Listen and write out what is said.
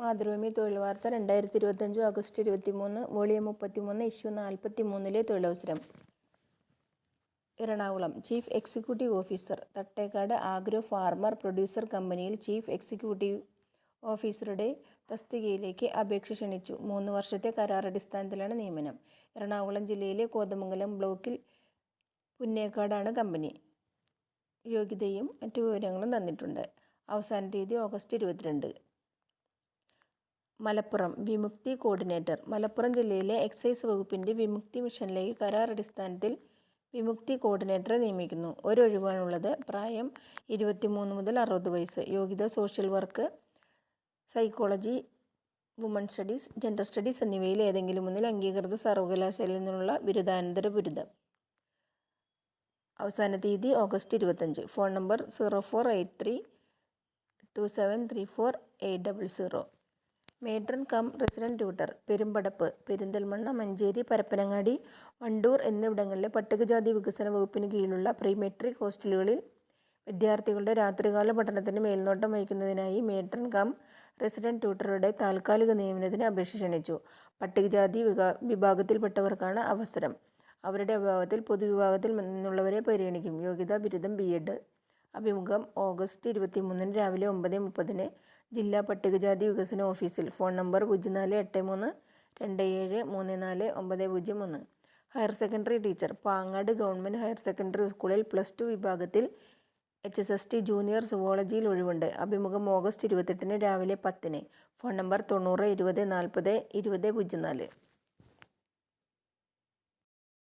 മാതൃഭൂമി തൊഴിൽ വാർത്ത രണ്ടായിരത്തി ഇരുപത്തഞ്ച് ആഗസ്റ്റ് ഇരുപത്തി മൂന്ന് വോളിയം മുപ്പത്തി മൂന്ന് ഇഷ്യൂ നാൽപ്പത്തി മൂന്നിലെ തൊഴിലവസരം. Ernakulam chief executive officer Thattekkad agro farmer producer കമ്പനിയിൽ ചീഫ് എക്സിക്യൂട്ടീവ് ഓഫീസറുടെ തസ്തികയിലേക്ക് അപേക്ഷ ക്ഷണിച്ചു. മൂന്ന് വർഷത്തെ കരാർ കരാറടിസ്ഥാനത്തിലാണ് നിയമനം. എറണാകുളം ജില്ലയിലെ കോതമംഗലം ബ്ലോക്കിൽ പുന്നേക്കാടാണ് കമ്പനി. യോഗ്യതയും മറ്റു വിവരങ്ങളും തന്നിട്ടുണ്ട്. അവസാന തീയതി ഓഗസ്റ്റ് ഇരുപത്തിരണ്ട്. മലപ്പുറം വിമുക്തി കോർഡിനേറ്റർ. മലപ്പുറം ജില്ലയിലെ എക്സൈസ് വകുപ്പിന്റെ വിമുക്തി മിഷനിലേക്ക് കരാർ അടിസ്ഥാനത്തിൽ വിമുക്തി കോർഡിനേറ്ററെ നിയമിക്കുന്നു. ഒരൊഴിവാണുള്ളത് പ്രായം ഇരുപത്തിമൂന്ന് മുതൽ അറുപത് വയസ്സ്. യോഗ്യത social work psychology woman studies gender studies എന്നിവയിൽ ഏതെങ്കിലും ഒന്നിൽ അംഗീകൃത സർവകലാശാലയിൽ നിന്നുള്ള ബിരുദാനന്തര ബിരുദം. അവസാന തീയതി ഓഗസ്റ്റ് ഇരുപത്തഞ്ച് phone number zero four eight three two seven three four eight double zero. Matron cum resident tutor Perumpadappu Perinthalmanna Manjeri Parappanangadi Wandoor എന്നിവിടങ്ങളിലെ പട്ടികജാതി വികസന വകുപ്പിന് കീഴിലുള്ള പ്രീ മെട്രിക് ഹോസ്റ്റലുകളിൽ വിദ്യാർത്ഥികളുടെ രാത്രികാല പഠനത്തിന് മേൽനോട്ടം വഹിക്കുന്നതിനായി മേട്രൺ കം റെസിഡന്റ് ട്യൂട്ടറുടെ താൽക്കാലിക നിയമനത്തിന് അപേക്ഷ ക്ഷണിച്ചു. പട്ടികജാതി വിഭാ വിഭാഗത്തിൽപ്പെട്ടവർക്കാണ് അവസരം. അവരുടെ അഭാവത്തിൽ പൊതുവിഭാഗത്തിൽ നിന്നുള്ളവരെ പരിഗണിക്കും. യോഗ്യതാ ബിരുദം ബി എഡ്. അഭിമുഖം ഓഗസ്റ്റ് ഇരുപത്തി മൂന്നിന് രാവിലെ ഒമ്പത് മുപ്പതിന് ജില്ലാ പട്ടികജാതി വികസന ഓഫീസിൽ ഫോൺ നമ്പർ പൂജ്യം നാല് എട്ട് മൂന്ന് രണ്ട് ഏഴ് മൂന്ന് നാല് ഒമ്പത് പൂജ്യം ഒന്ന് higher secondary teacher Pangad government higher secondary സ്കൂളിൽ പ്ലസ് ടു വിഭാഗത്തിൽ H S S T junior സുവോളജിയിൽ ഒഴിവുണ്ട്. അഭിമുഖം ഓഗസ്റ്റ് ഇരുപത്തെട്ടിന് രാവിലെ പത്തിന്. ഫോൺ നമ്പർ തൊണ്ണൂറ് ഇരുപത് നാൽപ്പത് ഇരുപത് പൂജ്യം നാല്.